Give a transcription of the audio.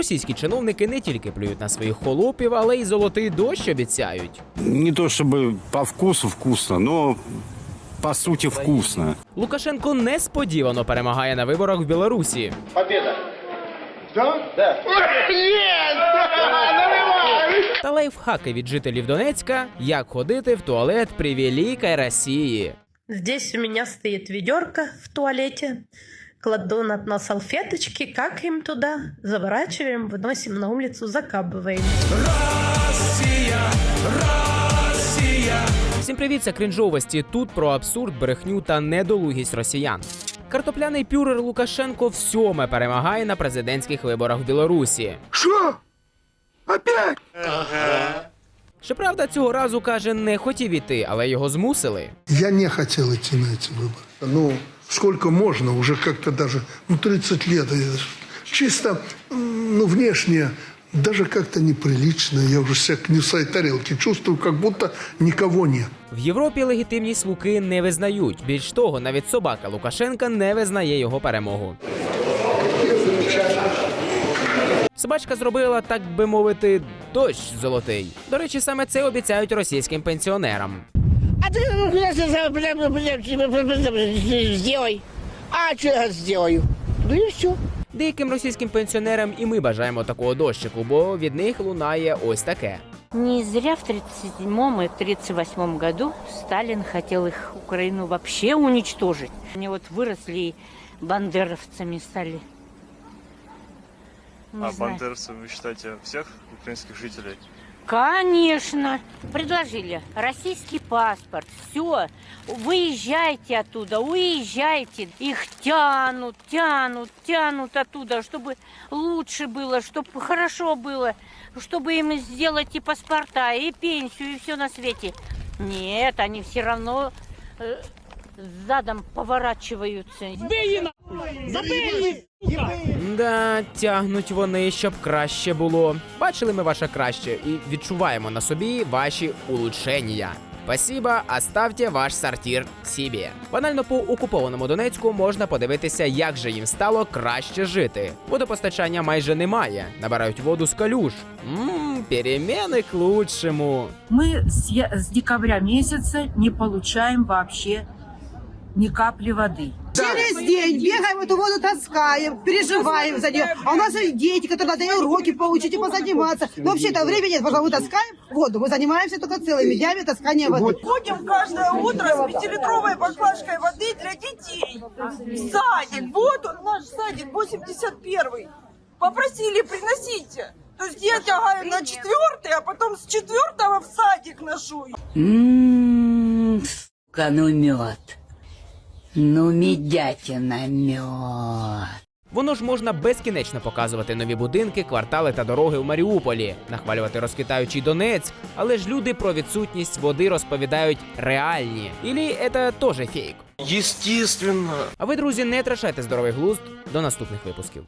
Російські чиновники не тільки плюють на своїх холопів, але й золотий дощ обіцяють. Не то чтобы по вкусу вкусно, но по сути вкусно. Лукашенко несподівано перемагає на виборах в Білорусі. Та лайфхаки від жителів Донецька, як ходити в туалет при Великій Росії. Здесь у меня стоит ведерко в туалете Кладу на дно салфеточки, какаем туда, заворачиваем, выносим на улицу, закапываем. Всім привіт, це крінжовості. Тут про абсурд, брехню та недолугість росіян. Картопляний пюрер Лукашенко всьоме перемагає на президентських виборах в Білорусі. Что? Опять? Щоправда, цього разу каже, не хотів іти, але його змусили. Я не хотел идти на эти выборы. Ну, сколько можно, уже как-то даже, ну, 30 лет. Чисто, ну, внешне, даже как-то неприлично. Я уже себя к несай тарелки чувствую, как будто никого нет. В Європі легітимність Луки не визнають. Більш того, навіть собака Лукашенка не визнає його перемогу. Собачка зробила, так би мовити, дощ золотий. До речі, саме це обіцяють російським пенсіонерам. А ты сделай. А что я сделаю? Ну и все. Деяким російським пенсіонерам і ми бажаємо такого дощику, бо від них лунає ось таке. Не зря в 37-м и в 38-м году Сталин хотел их Украину вообще уничтожить. Они вот выросли и бандеровцами стали. Не а знаю. бандеровцами вы считаете всех украинских жителей? Конечно. Предложили российский паспорт. Все. Выезжайте оттуда, уезжайте. Их тянут, тянут, тянут оттуда, чтобы лучше было, чтобы хорошо было, чтобы им сделать и паспорта, и пенсию, и все на свете. Нет, они все равно э, задом поворачиваются. Да, тягнуть вони, щоб краще було. Бачили ми ваше краще і відчуваємо на собі ваші улучшення. Спасибо, оставте ваш сортир собі. Банально по окупованому Донецьку можна подивитися, як же їм стало краще жити. Водопостачання майже немає, набирають воду з калюш. Ммм, переміни к лучшему. с, я- с декабря месяца не получаем вообще ни капли воды. Через день бегаем эту воду таскаем, переживаем за нее. А у нас есть дети, которые надо и уроки получить и позаниматься. Но вообще-то времени нет, потому мы таскаем воду. Мы занимаемся только целыми днями таскания воды. Ходим каждое утро с пятилитровой баклажкой воды для детей. В садик. Вот он, наш садик, 81-й. Попросили, приносите. То есть я тягаю на четвертый, а потом с четвертого в садик ношу. Ммм, сука, ну мед. Ну, мідятіна мед. Воно ж можна безкінечно показувати нові будинки, квартали та дороги у Маріуполі, нахвалювати розквітаючий Донецьк, але ж люди про відсутність води розповідають реальні. Ілі це теж фейк. Єстественно. А ви, друзі, не втрачайте здоровий глузд до наступних випусків.